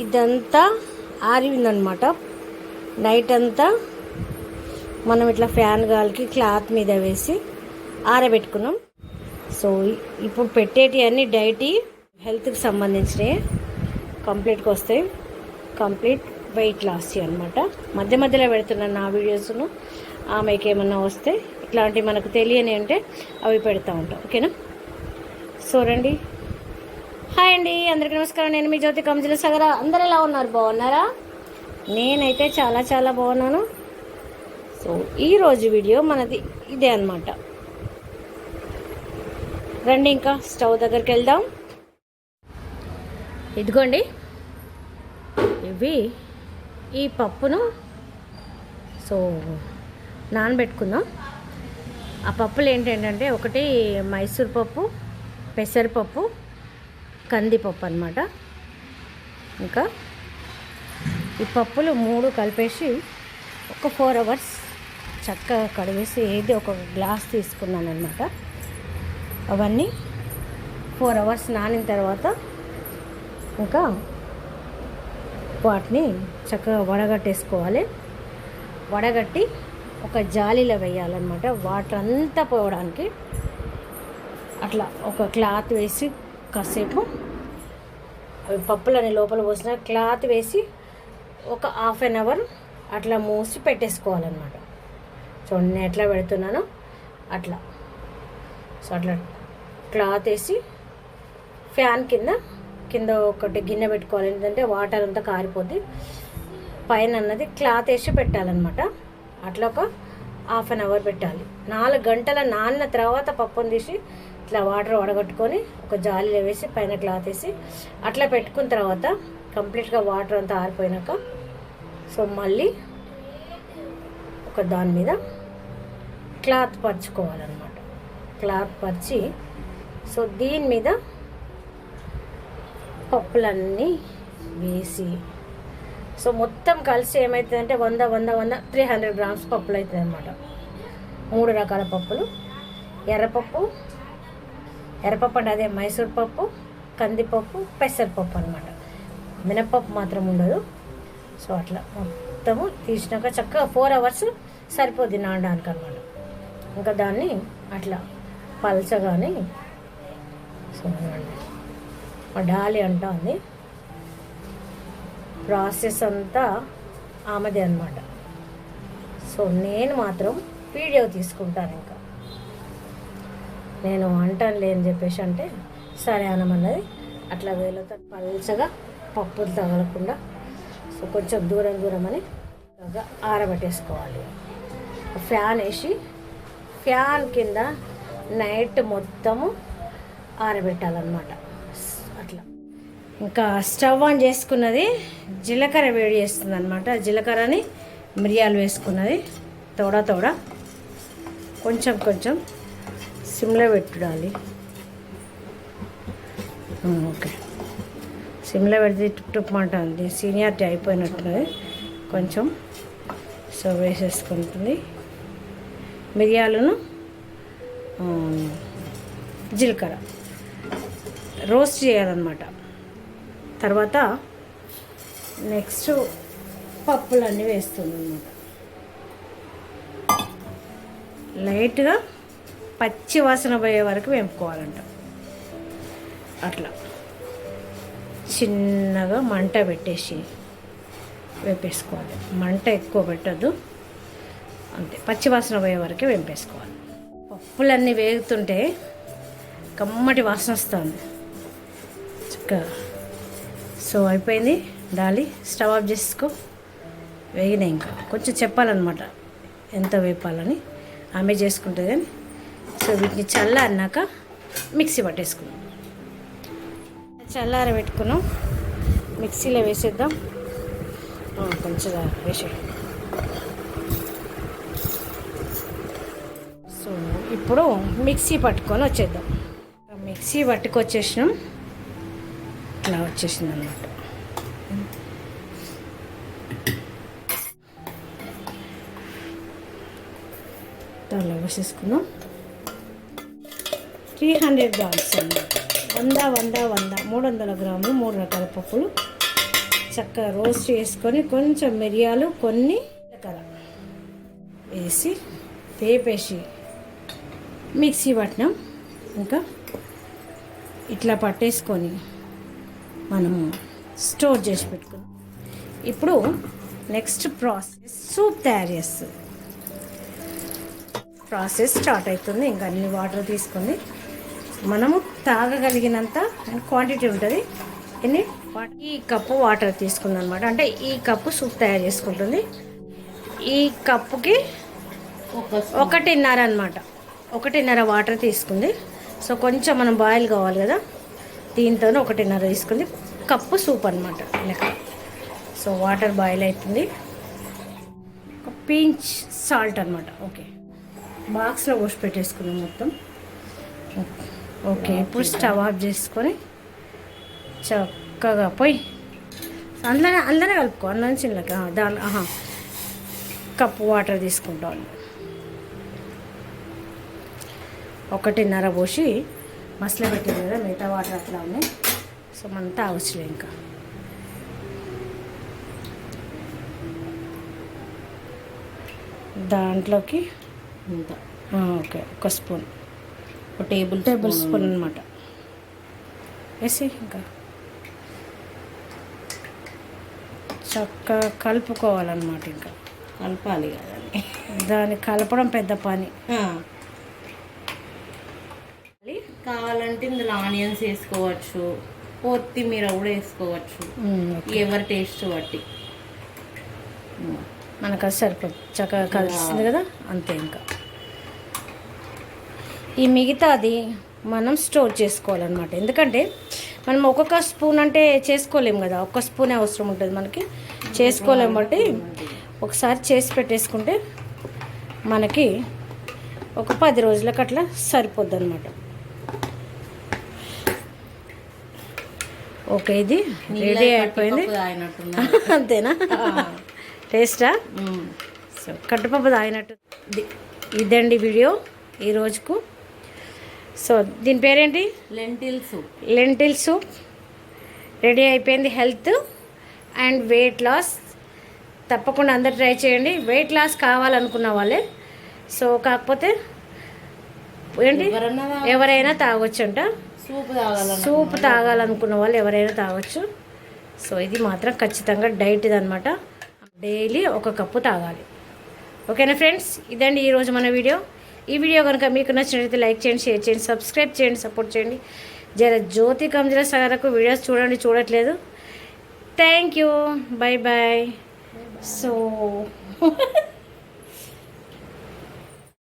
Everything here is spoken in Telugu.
ఇదంతా ఆరివిందనమాట. నైట్ అంతా మనం ఇట్లా ఫ్యాన్ గాలికి క్లాత్ మీద వేసి ఆరబెట్టుకున్నాం. సో ఇప్పుడు పెట్టేటి అన్ని డైటీ హెల్త్కి సంబంధించినవి కంప్లీట్గా వస్తాయి కంప్లీట్ వెయిట్ లాస్ అనమాట మధ్య మధ్యలో పెడుతున్నాను నా వీడియోస్ను ఆమెకి ఏమన్నా వస్తే ఇట్లాంటివి మనకు తెలియని అంటే అవి పెడతా ఉంటాం. ఓకేనా? సో రండి. హాయ్ అండి అందరికీ నమస్కారం. నేను మీ జ్యోతి కంజుల సగర. అందరు ఎలా ఉన్నారు? బాగున్నారా? నేనైతే చాలా చాలా బాగున్నాను. సో ఈరోజు వీడియో మనది ఇదే అన్నమాట. రండి ఇంకా స్టవ్ దగ్గరికి వెళ్దాం. ఇదిగోండి. ఇవి ఈ పప్పును సో నానబెట్టుకుందాం. ఆ పప్పులు ఏంటంటే ఒకటి మైసూర్ పప్పు పెసరపప్పు కందిపప్పు అనమాట ఇంకా ఈ పప్పులు మూడు కలిపేసి ఒక ఫోర్ అవర్స్ చక్కగా కడిగేసి ఏది ఒక గ్లాస్ తీసుకున్నాను అనమాట అవన్నీ ఫోర్ అవర్స్ నానిన తర్వాత ఇంకా వాటిని చక్కగా వడగట్టేసుకోవాలి. వడగట్టి ఒక జాలీలో వేయాలన్నమాట. వాటర్ అంతా పోవడానికి అట్లా ఒక క్లాత్ వేసి కాసేపు పప్పులని లోపల పోసిన క్లాత్ వేసి ఒక హాఫ్ అన్ అవర్ అట్లా మూసి పెట్టేసుకోవాలన్నమాట. చూడండి నేను ఎట్లా పెడుతున్నానో అట్లా. సో అట్లా క్లాత్ వేసి ఫ్యాన్ కింద కింద ఒకటి గిన్నె పెట్టుకోవాలి. ఏంటంటే వాటర్ అంతా కారిపోద్ది. పైన అన్నది క్లాత్ వేసి పెట్టాలన్నమాట. అట్లా ఒక హాఫ్ అన్ అవర్ పెట్టాలి. నాలుగు గంటల నాన్న తర్వాత పప్పును తీసి ఇట్లా వాటర్ వడగట్టుకొని ఒక జాలీలో వేసి పైన క్లాత్ వేసి అట్లా పెట్టుకున్న తర్వాత కంప్లీట్గా వాటర్ అంతా ఆరిపోయినాక సో మళ్ళీ ఒక దాని మీద క్లాత్ పరుచుకోవాలన్నమాట. క్లాత్ పరిచి సో దీని మీద పప్పులన్నీ వేసి సో మొత్తం కలిసి ఏమవుతుందంటే వంద వంద వంద త్రీ హండ్రెడ్ గ్రామ్స్ పప్పులు అవుతుంది అనమాట మూడు రకాల పప్పులు. ఎర్రపప్పు ఎర్రపప్పు అంటే అదే మైసూర్ పప్పు కందిపప్పు పెసరపప్పు అనమాట మినప్పప్పు మాత్రం ఉండదు. సో అట్లా మొత్తము తీసినాక చక్కగా ఫోర్ అవర్స్ సరిపోద్ది నానడానికి అనమాట ఇంకా దాన్ని అట్లా పలచగానే సో మా డాలి అంటుంది ప్రాసెస్ అంతా ఆమెదే అనమాట సో నేను మాత్రం వీడియో తీసుకుంటాను ఇంకా. నేను అంటాను లేని చెప్పేసి అంటే సరే అనమన్నది అట్లా వేలతో పల్చగా పప్పులు తగలకుండా సో కొంచెం దూరం దూరం అని ఆరబెట్టేసుకోవాలి. ఫ్యాన్ వేసి ఫ్యాన్ కింద నైట్ మొత్తము ఆరబెట్టాలన్నమాట. అట్లా. ఇంకా స్టవ్ ఆన్ చేసుకున్నది జీలకర్ర వేడి చేస్తుంది అనమాట జీలకర్రని మిరియాలు వేసుకున్నది. తోడ తోడ. కొంచెం కొంచెం. సిమ్లో పెట్టుడాలి. ఓకే. సిమ్లో పెడితే టుప్ టుప్ మాట ఉంది సీనియారిటీ అయిపోయినట్టున్నది కొంచెం సో వేసేసుకుంటుంది. మిరియాలను జీలకర్ర. రోస్ట్ చేయాలన్నమాట. తర్వాత నెక్స్ట్ పప్పులన్నీ వేస్తుంది అన్నమాట లైట్గా పచ్చి వాసన పోయే వరకు వేపుకోవాలంట. అట్లా. చిన్నగా మంట పెట్టేసి వేపేసుకోవాలి. మంట ఎక్కువ పెట్టద్దు. అంతే. పచ్చి వాసన పోయే వరకే వేపేసుకోవాలి. పప్పులన్నీ వేగుతుంటే కమ్మటి వాసన వస్తుంది. చక్కగా సో అయిపోయింది. డాలి స్టవ్ ఆఫ్ చేసుకో. వేగినాయి ఇంకా. కొంచెం చెప్పాలన్నమాట. ఎంత వేపాలని. ఆమె చేసుకుంటుంది కానీ సో వీటిని చల్లారినాక మిక్సీ పట్టేసుకున్నాం. చల్లార పెట్టుకున్నాం. మిక్సీలో వేసేద్దాం. కొంచెం వేసే సో ఇప్పుడు మిక్సీ పట్టుకొని వచ్చేద్దాం. మిక్సీ పట్టుకొచ్చేసినాం. ఇట్లా వచ్చేసింది అన్నమాట దానిలో వేసేసుకున్నాం త్రీ హండ్రెడ్ గ్రామ్స్ అండి వంద వంద వంద. మూడు వందల గ్రాములు మూడు రకాల పప్పులు. చక్కగా రోస్ట్ చేసుకొని కొంచెం మిరియాలు కొన్ని జీలకర్ర వేసి వేపేసి మిక్సీ పట్టినాం. ఇంకా ఇట్లా పట్టేసుకొని మనము స్టోర్ చేసి పెట్టుకున్నాం. ఇప్పుడు నెక్స్ట్ ప్రాసెస్ సూప్ తయారు చేస్తుంది. ప్రాసెస్ స్టార్ట్ అవుతుంది. ఇంకా అన్ని వాటర్ తీసుకొని మనము తాగగలిగినంత క్వాంటిటీ ఉంటుంది. ఎన్ని? ఈ కప్పు వాటర్ తీసుకుంది అనమాట అంటే ఈ కప్పు సూప్ తయారు చేసుకుంటుంది. ఈ కప్పుకి ఒక ఒకటిన్నర అనమాట ఒకటిన్నర వాటర్ తీసుకుంది. సో కొంచెం మనం బాయిల్ కావాలి కదా. దీంతో ఒకటిన్నర తీసుకుంది. కప్పు సూప్ అనమాట లెక్క సో వాటర్ బాయిల్ అవుతుంది. ఒక పించ్ సాల్ట్ అనమాట ఓకే బాక్స్లో పోసి పెట్టేసుకున్నాం మొత్తం. ఓకే ఇప్పుడు స్టవ్ ఆఫ్ చేసుకొని చక్కగా పోయి అందులోనే అందులోనే కలుపుకో అందులో చిన్నగా దాని కప్పు వాటర్ తీసుకుంటాం. ఒకటిన్నర పోసి మసలు పెట్టింది కదా మిగతా వాటర్ అట్లా ఉన్నాయి. సో మనం తాగొచ్చులే ఇంకా. దాంట్లోకి ఓకే ఒక స్పూన్. ఒక టేబుల్ టేబుల్ స్పూన్ అనమాట వేసి ఇంకా చక్కగా కలుపుకోవాలన్నమాట ఇంకా. కలపాలి కదండి దాన్ని కలపడం పెద్ద పని. కావాలంటే ఇందులో ఆనియన్స్ వేసుకోవచ్చు కొత్తిమీర కూడా వేసుకోవచ్చు. ఎవరి టేస్ట్ బట్టి. మనకు అది సరిపోతుంది చక్కగా కలుస్తుంది కదా అంతే ఇంకా. ఈ మిగతాది మనం స్టోర్ చేసుకోవాలన్నమాట. ఎందుకంటే మనం ఒక్కొక్క స్పూన్ అంటే చేసుకోలేము కదా. ఒక్క స్పూనే అవసరం ఉంటుంది మనకి. చేసుకోలేము బట్టి ఒకసారి చేసి పెట్టేసుకుంటే మనకి ఒక పది రోజులకు అట్లా సరిపోద్ది అనమాట ఓకే ఇది రెడీ అయిపోయింది. అంతేనా? టేస్టా? సో కట్టుపప్పు తాగినట్టు. ఇది- ఇదండి వీడియో. ఈ రోజుకు సో దీని పేరేంటి? Lentil soup. Lentil soup. Ready అయిపోయింది హెల్త్ అండ్ వెయిట్ లాస్. తప్పకుండా అందరు ట్రై చేయండి. వెయిట్ లాస్ కావాలనుకున్న వాళ్ళే. సో కాకపోతే ఏంటి? ఎవరైనా తాగొచ్చంట. సూప్ తాగాలన్న సూప్ తాగాలనుకున్న వాళ్ళు ఎవరైనా తాగొచ్చు. సో ఇది మాత్రం ఖచ్చితంగా డైట్ అనమాట డైలీ ఒక కప్పు తాగాలి. ఓకేనా ఫ్రెండ్స్? ఇదండి ఈరోజు మన వీడియో. ఈ వీడియో కనుక మీకు నచ్చినట్లయితే లైక్ చేయండి షేర్ చేయండి సబ్స్క్రైబ్ చేయండి సపోర్ట్ చేయండి. జర జ్యోతి కంజల సాగరకు వీడియోస్ చూడండి చూడట్లేదు. Thank you bye bye so